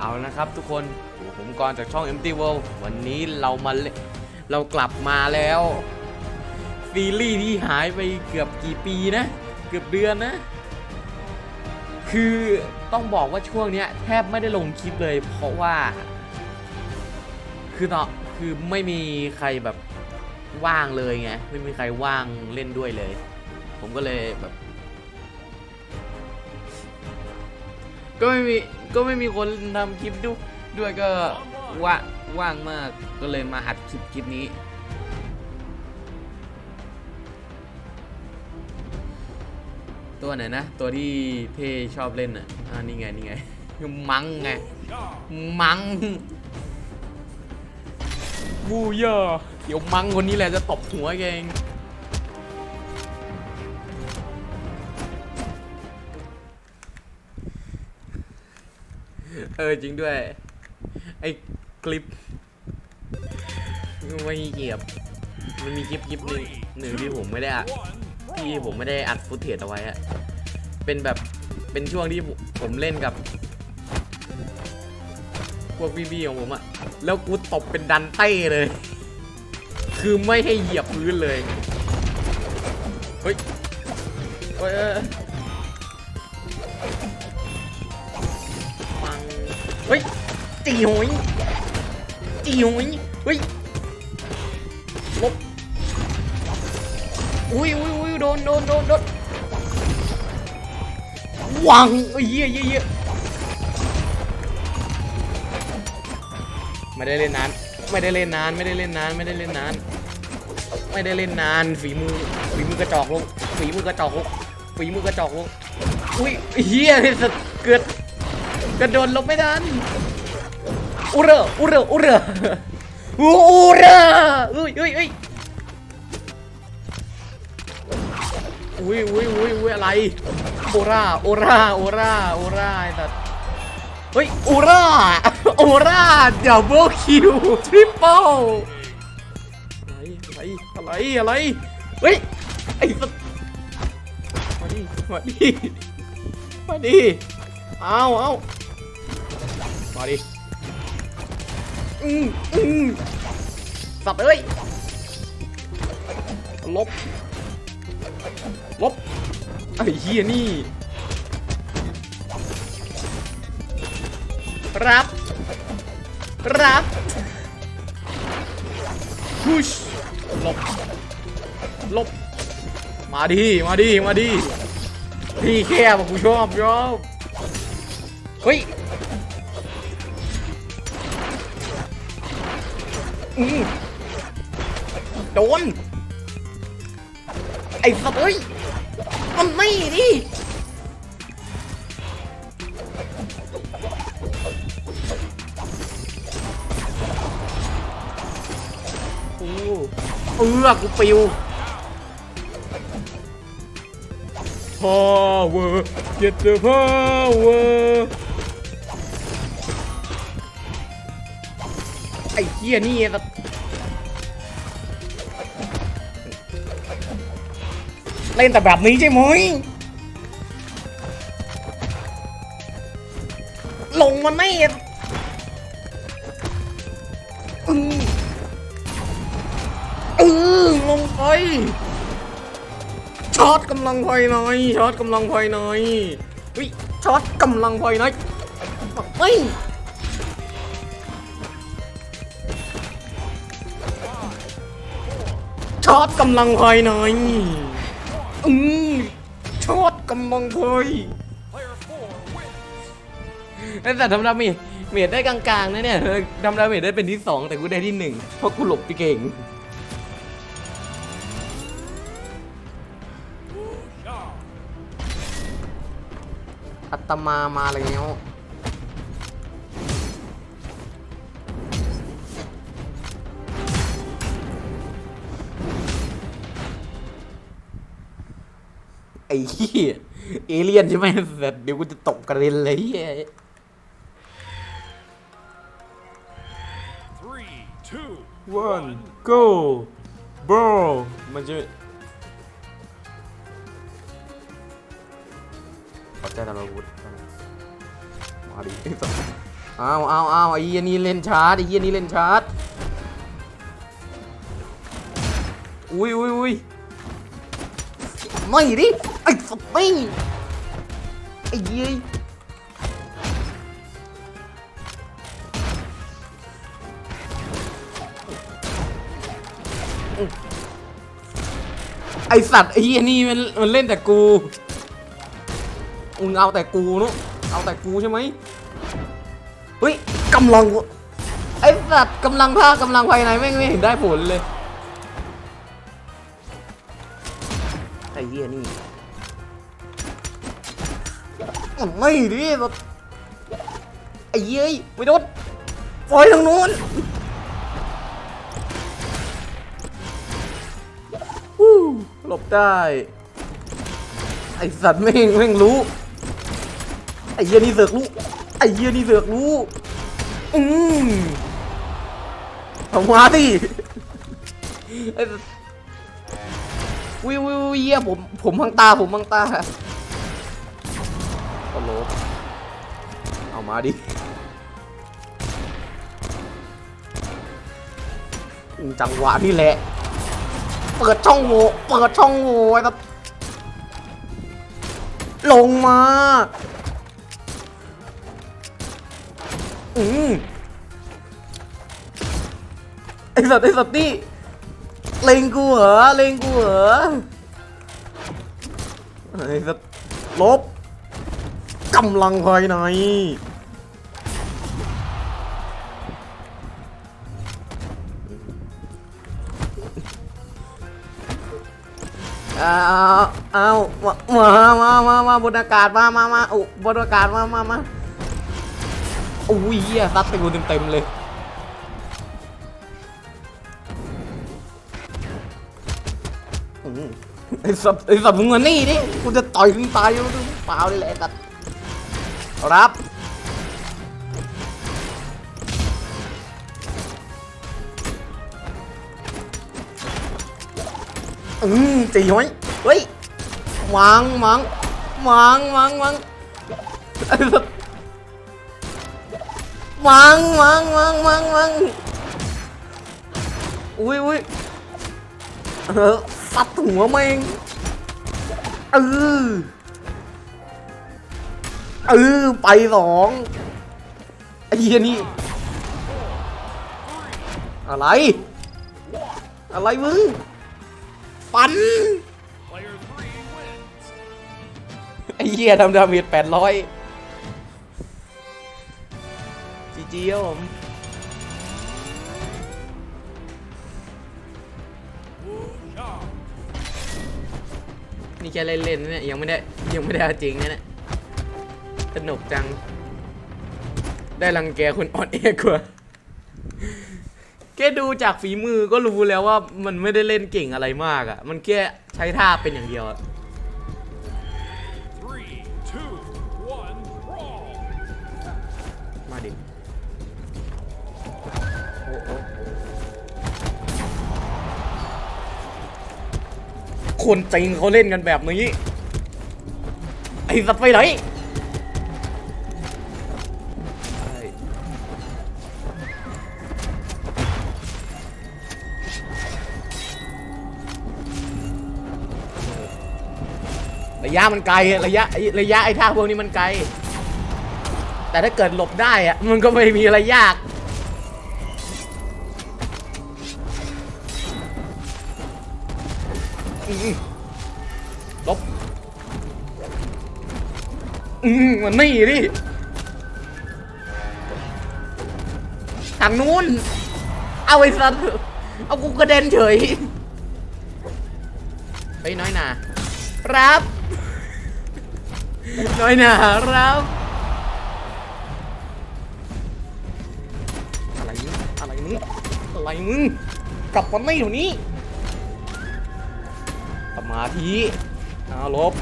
เอานะครับทุกคนผมกรจากช่อง Empty World วันนี้เรามาเรากลับมาแล้วซีรีส์ที่หายไปเกือบกี่ปีนะ เกือบเดือนนะ คือต้องบอกว่าช่วงเนี้ยแทบไม่ได้ลงคลิปเลย เพราะว่า คือตอนคือไม่มีใครแบบว่างเลยไง ไม่มีใครว่างเล่นด้วยเลย ผมก็เลยแบบ ก็ไม่มีก็ไม่มีคนทำคลิปดูด้วยก็ว่าว่างมากก็เลยมาอัดคลิปคลิปนี้ ตัวไหนนะ ตัวที่เท่ชอบเล่นอะอ่านี่ไงนี่ไงมังไงมังบูเยอเดี๋ยวมังคนนี้แหละจะตบหัวแกเอง ออจริงด้วย ไอ้คลิปไม่เกียบ มันมีคลิปคลิปหนึ่งหนึ่งที่ผมไม่ได้อัดที่ผมไม่ได้อัดฟุตเทจเอาไว้อะเป็นแบบเป็นช่วงที่ผมเล่นกับ พวกพี่ๆของผมอะแล้วกูตบเป็นดันเต้เลย คือไม่ให้เหยียบพื้นเลย เฮ้ยเฮ้ย จีหอยจีหอยเฮ้ยลบอุ้ยอุ้ยอุ้ยโดนโดนโดนโดนวังเอ้ยเยี่ยเยี่ยไม่ได้เล่นนานไม่ได้เล่นนานไม่ได้เล่นนานไม่ได้เล่นนานไม่ได้เล่นนานฝีมือฝีมือกระจอกลงฝีมือกระจอกลงฝีมือกระจอกลงอุ้ยเฮียนี่สัตว์เกิดกระโดดลงไม่ทัน อุเรออุเรออุเรออุเรออุ้ยอุ้ยอุ้ยอุ้ยอุ้ยอุ้ยอุ้ยอะไรโอราโอราโอราโอราไอ้สัตว์เฮ้ยโอราโอราดับเบิลคิวทริปเปิลอะไรอะไรอะไรอะไรเฮ้ยไอ้สัตว์มาดิมาดิมาดิเอาเอามาดิ อืมอืมสัตว์เอ้ยลบ ลบ ไอ้เฮียนี่ รับ รับพุชลบ ลบ มาดิมาดิมาดิพี่แค่บอกกูชอบชอบเฮ้ย โดน ไอ้สัตว์เอ้ยมันไม่ดิโอเอื้อกูปิวพาวเวอร์เจ็ดเดอร์พาวเวอร์ ไอ้เหี้ยนี่แบบเล่นแต่แบบนี้ใช่ไหมลงมันไม่อืออือลงไปช็อตกำลังภายในช็อตกำลังภายในวิช็อตกำลังภายในเฮ้ ช็อตกำลังภายในอือช็อตกำลังภายแต่ทำดาเมจเมจได้กลางๆนะเนี่ยทำดาเมจได้เป็นที่สองแต่กูได้ที่หนึ่งเพราะกูหลบไปเก่งอัตมามาแล้ว ไอ้เหี้ยเอเลี่ยนใช่ไหมแต่เดี๋ยวกูจะตกกระเด็นเลยเหี้ย Three, two, one go bro มันจะขอใจทำอาวุธมาดิเอาเอาเอาไอ้เหี้ยนี่เล่นชาร์จไอ้เหี้ยนี่เล่นชาร์จอุ้ยอุ้ยอุ้ยไม่ดิ ไอ้สติงไอ้เหี้ยไอสัตว์ไอ้เหี้ยนี่มันมันเล่นแต่กูมึงเอาแต่กูเนอะเอาแต่กูใช่ไหมเฮ้ยกำลังไอสัตว์กำลังท่ากำลังภายในแม่งไม่เห็นได้ผลเลยไอ้เหี้ยนี่ ไม่ดิไอ้เหี้ยไม่โดนปล่อยทางนู้นฮู้หลบได้ ไอสัตว์แม่งแม่งรู้ ไอ้เหี้ยนี่เสือกรู้ ไอ้เหี้ยนี่เสือกรู้ อืมทำมาดิไอ้วิววิวเหี้ยผม ผมพังตา ผมพังตา ตลกเอามาดิจังหวะนี่แหละ เปิดช่องโหว่เปิดช่องโหว่ไอ้สัสลงมา อืมไอสัตว์ไอสัตว์นี่เล็งกูเหรอเล็งกูเหรอไอสัตว์ลบ กำลังภายในอ้าวอ้าวมามามามาบนอากาศมามามาโอ้บนอากาศมามามาโอ้ยเหี้ยซัดไปกูเต็มๆเลยไอ้สัตว์ไอ้สัตว์มึงมานี่ดิ กูจะต่อยมึงตายอยู่เปล่าเลยแหละไอ้สัตว์ รับ อืมจีไว้เฮ้ยมังมังมังมังมังไอ้สัตว์มังมังมังมังมังอุ้ยอุ้ยเออสัดหัวแม่งเออ เออไปสองไอ้เหี้ยนี่ อะไร อะไรมึง ปันไอ้เหี้ยทำดาเมจแปดร้อยจีจีครับผมนี่แค่เล่นๆนะเนี่ยยังไม่ได้ยังไม่ได้เอาจริงนะเนี่ย สนุกจัง ได้รังแกคนอ่อนแอกว่าแค่ดูจากฝีมือก็รู้แล้วว่ามันไม่ได้เล่นเก่งอะไรมากอะ่ะ มันแค่ใช้ท่าเป็นอย่างเดียวอะมาดิโอ้โอ้คนจริงเขาเล่นกันแบบนี้ ไอ้สัตว์ไปไหน ระยะมันไกลระยะระยะไอ้ท่าพวกนี้มันไกล แต่ถ้าเกิดหลบได้อะมันก็ไม่มีอะไรยากหลบอืมมันนี่ดิทางนู้น เอาไอ้สัตว์เอากูกระเด็นเฉยเฮ้น้อยหนารับ น้อยหนารับอะไรมึงอะไรมึงอะไรมึงกลับมาไม่เดี๋ยวนี้สมาธิเอาลบ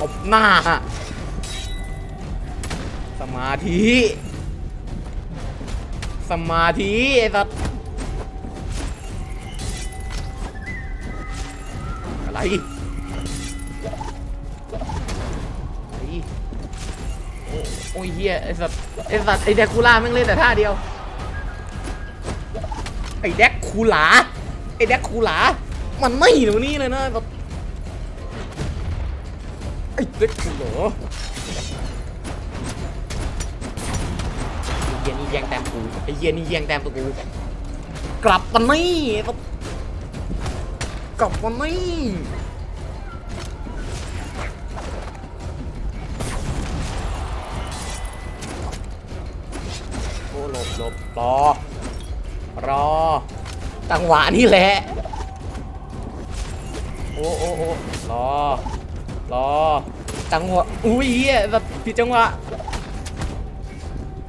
ตบหน้า สมาธิ สมาธิไอ้สัตว์อะไร อะไรโอ้ยเฮียไอ้สัตว์ไอสัตว์ไอแดกคูล่าแม่งเล่นแต่ท่าเดียว ไอ้แดกคูลา ไอ้แดกคูลา มันไม่ตรงนี้เลยนะแบบไอ้แดกคูลาไอเฮียนี่แย่งแต้มกูไอ้เฮียนี่แย่งแต้มตัวกู กลับมานี่ครับกลับมานี่ อ้หลบหลบรอ รอจังหวะนี่แหละ โอ้โอ้โอ้รอ รอ จังหวะ อุ้ยเฮียแบบผิดจังหวะ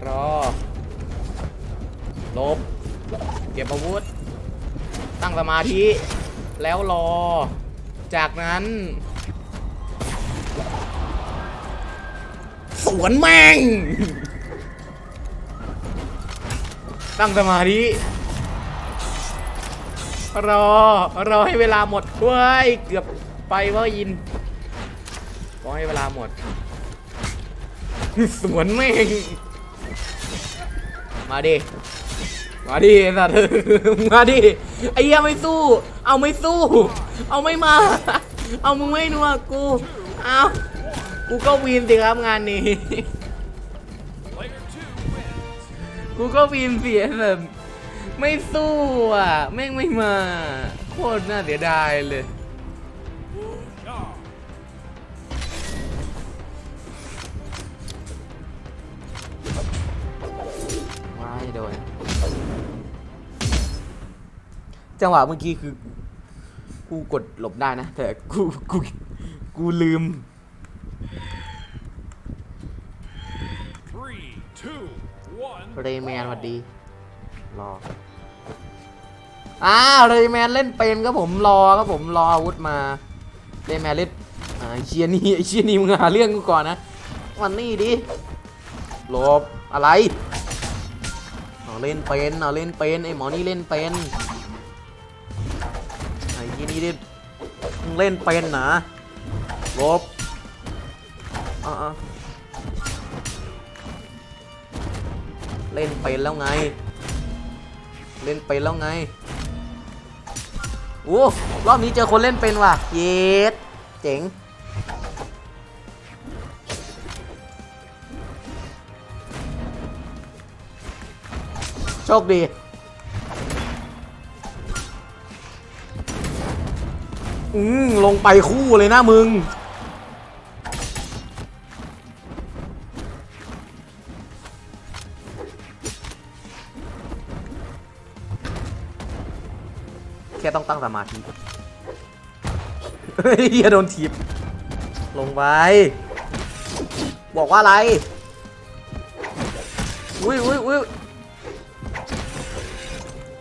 รอหลบ เก็บอาวุธ ตั้งสมาธิ แล้วรอ จากนั้น สวนแม่ง ตั้งสมาธิรอ รอให้เวลาหมดเว้ยเกือบไปว่ายินรอให้เวลาหมด สวนแม่ง มาดิ มาดิสัตว์มาดิ ไอ้เหี้ยไม่สู้ เอาไม่สู้ เอาไม่มา เอามึงไม่นัวกู เอากูก็วินสิครับงานนี้ กูก็วินเสียแบบไม่สู้อะ แม่งไม่มา โคตรน่าเสียดายเลยไม่โดน จังหวะเมื่อกี้คือ กูกดหลบได้นะ แต่กูกูกูลืม Three, two. เรย์แมนสวัสดี รอ อ้าวเรย์แมนเล่นเป็นครับผมรอครับผมรออาวุธมาเรย์แมนเล่นอ่าเชียนี่เชียนี่มึงหาเรื่องกูก่อนนะวันนี้ดิหลบอะไรเอาเล่นเป็นเอาเล่นเป็นไอหมอนี่เล่นเป็นไอ้ที่นี่ดิมึงเล่นเป็นนะหลบอ่า เล่นเป็นแล้วไง เล่นเป็นแล้วไงโอ้รอบนี้เจอคนเล่นเป็นว่ะ เย็ดเจ๋งโชคดี อืมลงไปคู่เลยนะมึง ต้องตั้งสมาธิเฮ้ยโดนถีบลงไป บอกว่าอะไร อุ้ยอุ้ยอุ้ย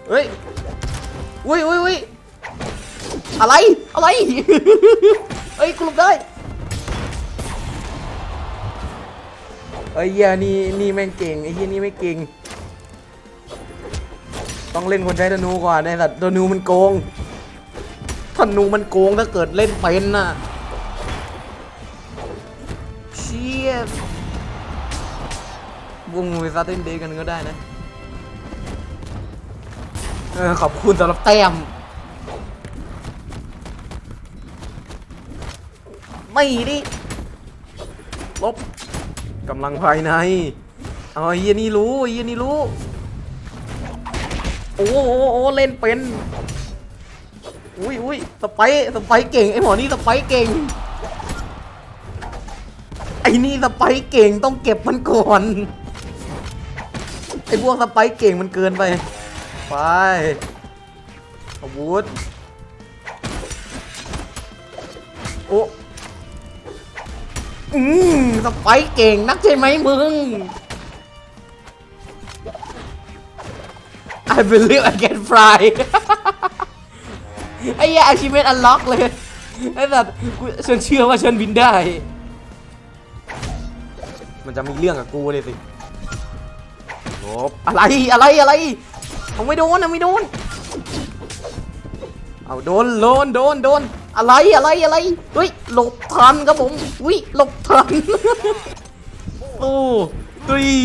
เฮ้ย อุ้ยอุ้ยอุ้ยอะไร อะไร เฮ้ย กูหลบได้เฮ้ยเหี้ยนี่นี่แม่งเก่งไอ้เหี้ยนี่ไม่เก่ง ต้องเล่นคนใช้ธนูก่อนไอ้สัตว์ธนูมันโกง ธนูมันโกงถ้าเกิดเล่นเป็นน่ะเชี่ยวงมือซาเต้นเดย์กันก็ได้นะเออขอบคุณสำหรับแต้มไม่ดิลบกำลังภายในเอาไอ้เหี้ยนี่รู้เหี้ยนี่รู้ โอ้โหโอ้เล่นเป็น อุ้ยอุ้ยสไปสไปเก่งไอหมอนี่สไปเก่ง ไอนี่สไปเก่งต้องเก็บมันก่อน ไอพวกสไปเก่งมันเกินไป ไปอาวุธโอ้อืมสไปเก่งนักใช่ไหมมึง I believe I can fly ไอ้เหี้ย achievement unlock เลยไอ้สัตว์กูฉันเชื่อว่าฉันบินได้ มันจะมีเรื่องกับกูเลยสิโบอะไรอะไรอะไรเอาไม่โดนเอาไม่โดน เอาโดนโดนโดนโดนอะไรอะไรอะไรเฮ้ยหลบทันครับผมอุ้ยหลบทัน two three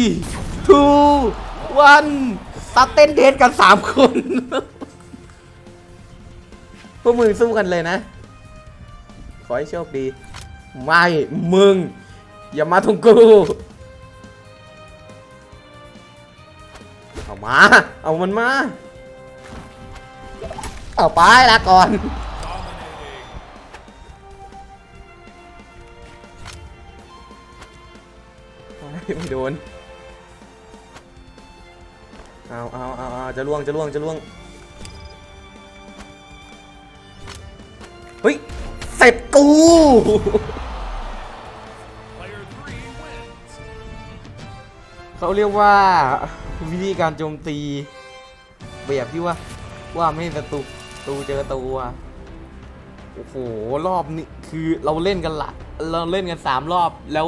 two one ตัดเต้นเดทกันสามคน พวกมึงสู้กันเลยนะ ขอให้โชคดี ไม่ มึง อย่ามาทงกู เอามา เอามันมา เอาไปละก่อนไม่โดน เอาเอาเอาจะล่วง จะล่วง จะล่วง ต็ปกู เขาเรียกว่าวิธีการโจมตี แบบที่ว่า ว่าไม่ให้ศัตรูตูเจอตัว โอ้โห รอบนี้คือเราเล่นกันละเราเล่นกันสามรอบแล้ว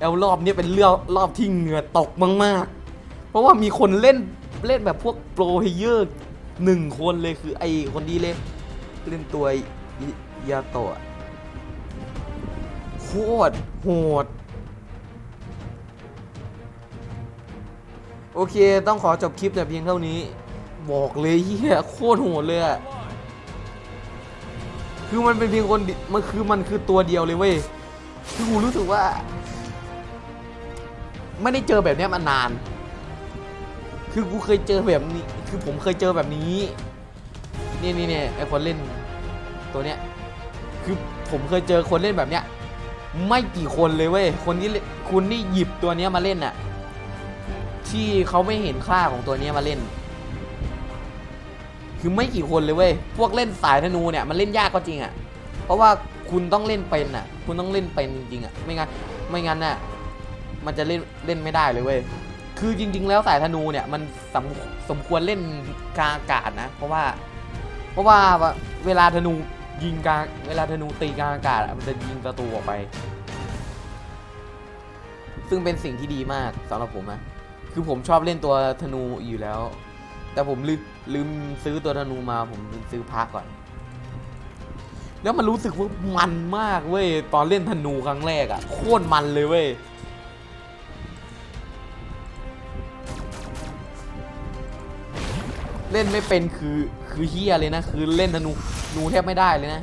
แล้วรอบนี้เป็นเรื่องรอบที่เหงื่อตกมาก ๆ เพราะว่ามีคนเล่นเล่นแบบพวกโปรเพลเยอร์หนึ่งคนเลยคือไอคนที่เล่นเล่นตัว ยาโตะโคตรโหด โอเคต้องขอจบคลิปแต่เพียงเท่านี้ บอกเลยเฮียโคตรโหดเลยอะคือมันเป็นเพียงคนมันคือมันคือตัวเดียวเลยเว้ยคือกูรู้สึกว่า ไม่ได้เจอแบบนี้มานาน คือกูเคยเจอแบบนี้ คือผมเคยเจอแบบนี้ นี่นี่เนี่ยไอคนเล่นตัวเนี้ย คือผมเคยเจอคนเล่นแบบเนี้ย ไม่กี่คนเลยเว้ย คนที่คุณนี่หยิบตัวเนี้ยมาเล่นน่ะ ที่เขาไม่เห็นค่าของตัวเนี้ยมาเล่น คือไม่กี่คนเลยเว้ย พวกเล่นสายธนูเนี่ยมันเล่นยากก็จริงอะ่ะ เพราะว่าคุณต้องเล่นเป็นอะ คุณต้องเล่นเป็นจริงๆอะ่ะ ไม่งั้น ไม่งั้นน่ะ มันจะเล่นเล่นไม่ได้เลยเว้ย คือจริง ๆ แล้วสายธนูเนี่ยมันสมสมควรเล่นกลางอากาศนะ เพราะว่า เพราะว่าเวลาธนู ยิงกลางเวลาธนูตีกลางอากาศอะมันจะยิงประตูออกไป ซึ่งเป็นสิ่งที่ดีมากสำหรับผมนะคือผมชอบเล่นตัวธนูอยู่แล้ว แต่ผมลืมลืมซื้อตัวธนูมาผมลืมซื้อพระก่อน แล้วมันรู้สึกว่ามันมากเว้ยตอนเล่นธนูครั้งแรกอะโคตรมันเลยเว้ยเล่นไม่เป็นคือคือเฮียเลยนะคือเล่นธนู นูแทบไม่ได้เลยนะ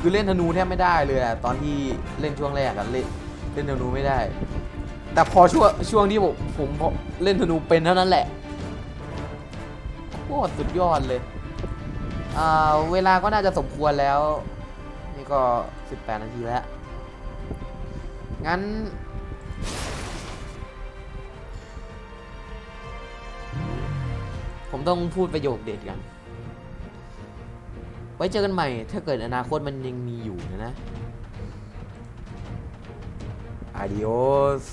คือเล่นธนูแทบไม่ได้เลยอะตอนที่เล่นช่วงแรกอะเล่นเล่นธนูไม่ได้ แต่พอช่วงช่วงที่ผมผมเล่นธนูเป็นเท่านั้นแหละโคตรสุดยอดเลยอ่าเวลาก็น่าจะสมควรแล้ว นี่ก็ 18 นาทีแล้ว งั้น ผมต้องพูดประโยคเด็ดกัน ไว้เจอกันใหม่ ถ้าเกิดอนาคตมันยังมีอยู่นะนะ Adios